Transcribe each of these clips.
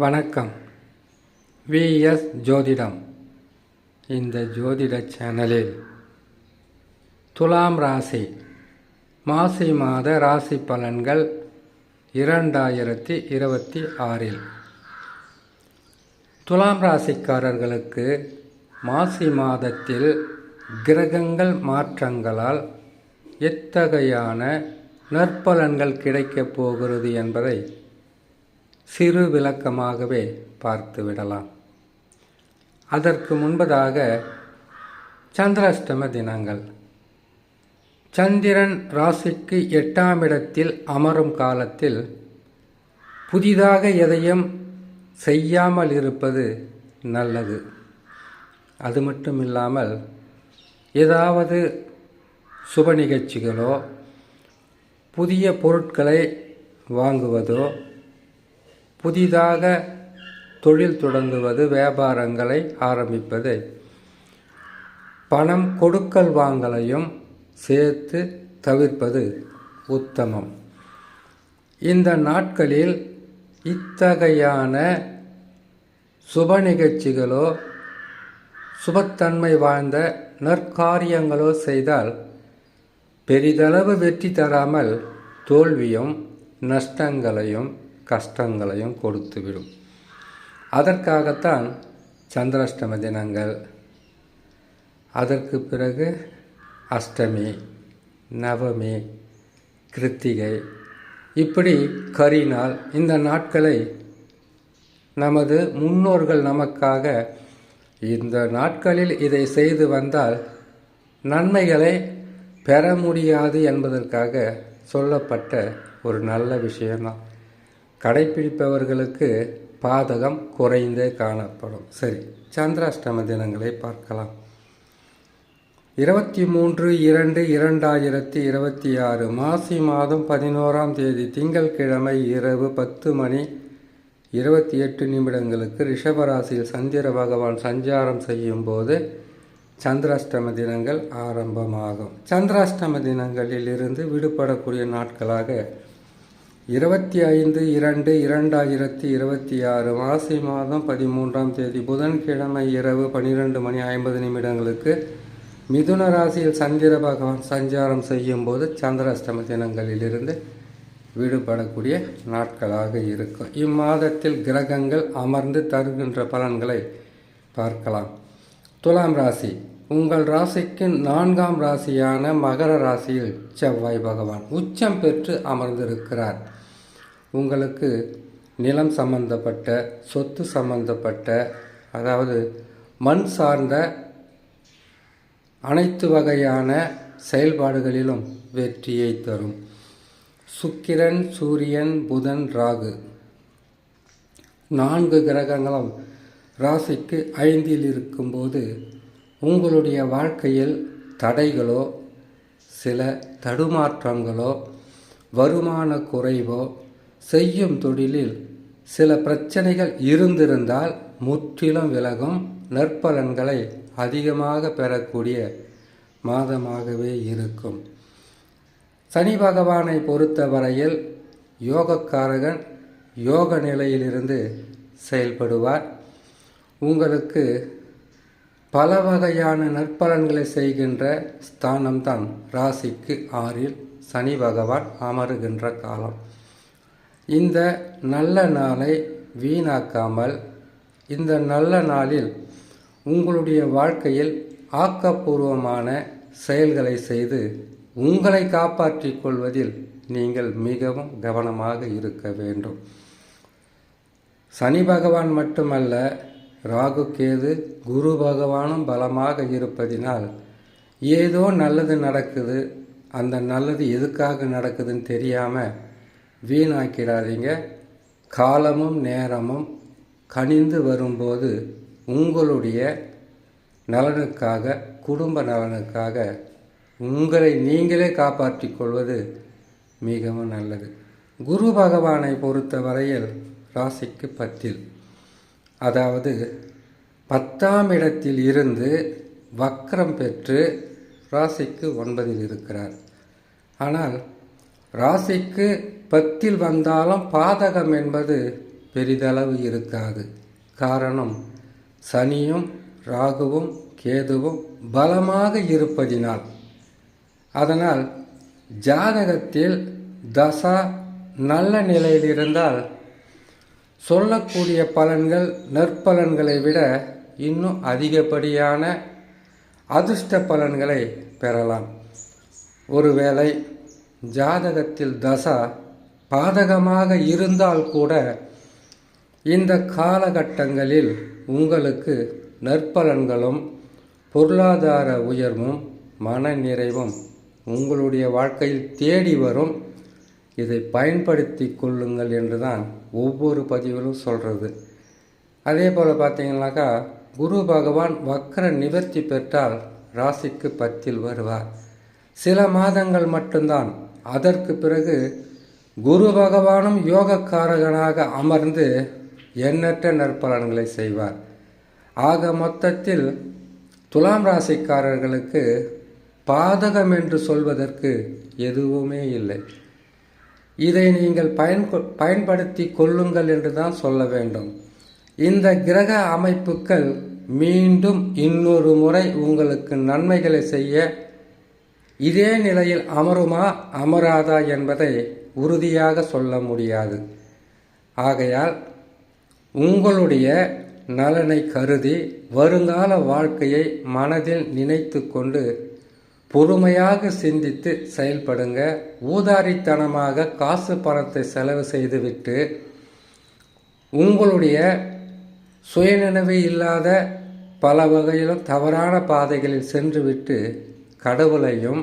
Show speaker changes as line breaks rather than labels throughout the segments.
வணக்கம். விஎஸ் ஜோதிடம். இந்த ஜோதிட சேனலில் துலாம் ராசி மாசி மாத ராசி பலன்கள் இரண்டாயிரத்தி இருபத்தி ஆறில். துலாம் ராசிக்காரர்களுக்கு மாசி மாதத்தில் கிரகங்கள் மாற்றங்களால் எத்தகையான நற்பலன்கள் கிடைக்கப் போகிறது என்பதை சிறு விளக்கமாகவே பார்த்து விடலாம். அதற்கு முன்பதாக சந்திராஷ்டம தினங்கள். சந்திரன் ராசிக்கு எட்டாம் இடத்தில் அமரும் காலத்தில் புதிதாக எதையும் செய்யாமல் இருப்பது நல்லது. அது மட்டும் இல்லாமல் ஏதாவது சுப நிகழ்ச்சிகளோ புதிய பொருட்களை வாங்குவதோ புதிதாக தொழில் தொடங்குவது வியாபாரங்களை ஆரம்பிப்பது. பணம் கொடுக்கல் வாங்கலையும் சேர்த்து தவிர்ப்பது உத்தமம். இந்த நாட்களில் இத்தகையான சுப நிகழ்ச்சிகளோ சுபத்தன்மை வாழ்ந்த நற்காரியங்களோ செய்தால் பெரிதளவு வெற்றி தராமல் தோல்வியும் நஷ்டங்களையும் கஷ்டங்களையும் கொடுத்துவிடும். அதற்காகத்தான் சந்திராஷ்டம தினங்கள். அதற்கு பிறகு அஷ்டமி நவமி கிருத்திகை. இப்படி கரிநாள் இந்த நாட்களை நமது முன்னோர்கள் நமக்காக இந்த நாட்களில் இதை செய்து வந்தால் நன்மைகளை பெற முடியாது என்பதற்காக சொல்லப்பட்ட ஒரு நல்ல விஷயம்தான். கடைப்பிடிப்பவர்களுக்கு பாதகம் குறைந்தே காணப்படும். சரி சந்திராஷ்டம தினங்களை பார்க்கலாம். இருபத்தி மூன்று இரண்டு இரண்டாயிரத்தி இருபத்தி ஆறு மாசி மாதம் பதினோராம் தேதி திங்கட்கிழமை இரவு பத்து மணி இருபத்தி எட்டு நிமிடங்களுக்கு ரிஷபராசியில் சந்திர பகவான் சஞ்சாரம் செய்யும் போது சந்திராஷ்டம தினங்கள் ஆரம்பமாகும். சந்திராஷ்டம தினங்களில் இருந்து விடுபடக்கூடிய நாட்களாக இருபத்தி ஐந்து இரண்டு இரண்டாயிரத்தி இருபத்தி ஆறு மாசி மாதம் பதிமூன்றாம் தேதி புதன்கிழமை இரவு பன்னிரெண்டு மணி ஐம்பது நிமிடங்களுக்கு மிதுன ராசியில் சந்திர பகவான் சஞ்சாரம் செய்யும் போது சந்திராஷ்டம தினங்களிலிருந்து விடுபடக்கூடிய நாட்களாக இருக்கும். இம்மாதத்தில் கிரகங்கள் அமர்ந்து தருகின்ற பலன்களை பார்க்கலாம். துலாம் ராசி உங்கள் ராசிக்கு நான்காம் ராசியான மகர ராசியில் செவ்வாய் பகவான் உச்சம் பெற்று அமர்ந்திருக்கிறார். உங்களுக்கு நிலம் சம்பந்தப்பட்ட சொத்து சம்பந்தப்பட்ட அதாவது மண் சார்ந்த அனைத்து வகையான செயல்பாடுகளிலும் வெற்றியை தரும். சுக்கிரன் சூரியன் புதன் ராகு. நான்கு கிரகங்களும் ராசிக்கு ஐந்தில் இருக்கும்போது உங்களுடைய வாழ்க்கையில் தடைகளோ சில தடுமாற்றங்களோ வருமான குறைவோ செய்யும் தொழிலில் சில பிரச்சனைகள் இருந்திருந்தால் முற்றிலும் விலகும் நற்பலன்களை அதிகமாக பெறக்கூடிய மாதமாகவே இருக்கும். சனி பகவானை பொறுத்தவரையில் யோகக்காரகன் யோக நிலையிலிருந்து செயல்படுவார். உங்களுக்கு பல வகையான நற்பலன்களை செய்கின்ற ஸ்தானம்தான் ராசிக்கு ஆறில் சனி பகவான் அமருகின்ற காலம். இந்த நல்ல நாளை வீணாக்காமல் இந்த நல்ல நாளில் உங்களுடைய வாழ்க்கையில் ஆக்கப்பூர்வமான செயல்களை செய்து உங்களை காப்பாற்றிக் கொள்வதில் நீங்கள் மிகவும் கவனமாக இருக்க வேண்டும். சனி பகவான் மட்டுமல்ல ராகு கேது குரு பகவானும் பலமாக இருப்பதினால் ஏதோ நல்லது நடக்குது. அந்த நல்லது எதுக்காக நடக்குதுன்னு தெரியாமல் வீணாக்கிடாதீங்க. காலமும் நேரமும் கனிந்து வரும்போது உங்களுடைய நலனுக்காக குடும்ப நலனுக்காக உங்களை நீங்களே காப்பாற்றிக் கொள்வது மிகவும் நல்லது. குரு பகவானை பொறுத்த வரையில் ராசிக்கு பத்தில் அதாவது பத்தாம் இடத்தில் இருந்து வக்கரம் பெற்று ராசிக்கு ஒன்பதில் இருக்கிறார். ஆனால் ராசிக்கு பத்தில் வந்தாலும் பாதகம் என்பது பெரிதளவு இருக்காது. காரணம் சனியும் ராகுவும் கேதுவும் பலமாக இருப்பதினால். அதனால் ஜாதகத்தில் தசா நல்ல நிலையில் இருந்தால் சொல்லக்கூடிய பலன்கள் நற்பலன்களை விட இன்னும் அதிகப்படியான அதிர்ஷ்ட பலன்களை பெறலாம். ஒருவேளை ஜாதகத்தில் தசா பாதகமாக இருந்தால் கூட இந்த காலகட்டங்களில் உங்களுக்கு நற்பலன்களும் பொருளாதார உயர்வும் மன நிறைவும் உங்களுடைய வாழ்க்கையில் தேடி வரும். இதை பயன்படுத்தி கொள்ளுங்கள் என்று தான் ஒவ்வொரு பதிவிலும் சொல்கிறது அதே போல் பார்த்தீங்கன்னாக்கா குரு பகவான் வக்கர நிவர்த்தி பெற்றால் ராசிக்கு பத்தில் வருவார். சில மாதங்கள் மட்டும்தான் அதற்கு பிறகு குரு பகவானும் யோகக்காரகனாக அமர்ந்து எண்ணற்ற நற்பலன்களை செய்வார். ஆக மொத்தத்தில் துலாம் ராசிக்காரர்களுக்கு பாதகம் என்று சொல்வதற்கு எதுவுமே இல்லை. இதை நீங்கள் பயன் பயன்படுத்தி கொள்ளுங்கள் என்று தான் சொல்ல வேண்டும். இந்த கிரக அமைப்புகள் மீண்டும் இன்னொரு முறை உங்களுக்கு நன்மைகளை செய்ய இதே நிலையில் அமருமா? அமராதா என்பதை உறுதியாக சொல்ல முடியாது. ஆகையால் உங்களுடைய நலனை கருதி வருங்கால வாழ்க்கையை மனதில் நினைத்து கொண்டு பொறுமையாக சிந்தித்து செயல்படுங்க. ஊதாரித்தனமாக காசு பணத்தை செலவு செய்துவிட்டு உங்களுடைய சுயநினைவு இல்லாத பல வகையிலும் தவறான பாதைகளில் சென்றுவிட்டு கடவுளையும்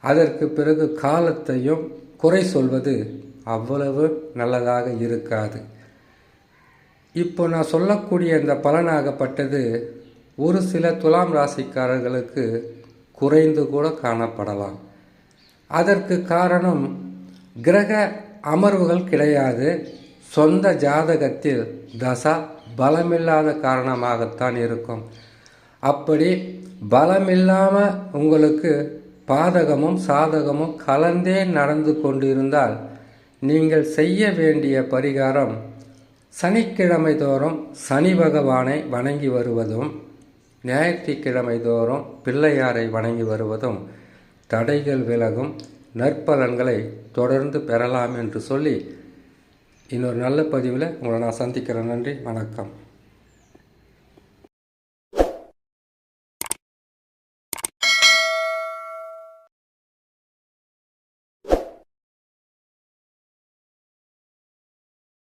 அதற்கு பிறகு காலத்தையும் குறை சொல்வது அவ்வளவு நல்லதாக இருக்காது. இப்போ நான் சொல்லக்கூடிய இந்த பலனாகப்பட்டது ஒரு சில துலாம் ராசிக்காரர்களுக்கு குறைந்து கூட காணப்படலாம். அதற்கு காரணம் கிரக அமர்வுகள் கிடையாது. சொந்த ஜாதகத்தில் தசா பலமில்லாத காரணமாகத்தான் இருக்கும். அப்படி பலமில்லாமல் உங்களுக்கு பாதகமும் சாதகமும் கலந்தே நடந்து கொண்டிருந்தால் நீங்கள் செய்ய வேண்டிய பரிகாரம் சனிக்கிழமை தோறும் சனி பகவானை வணங்கி வருவதும் ஞாயிற்றுக்கிழமை தோறும் பிள்ளையாரை வணங்கி வருவதும் தடைகள் விலகும் நற்பலன்களை தொடர்ந்து பெறலாம் என்று சொல்லி இன்னொரு நல்ல பதிவில் உங்களை நான் சந்திக்கிறேன். நன்றி வணக்கம்.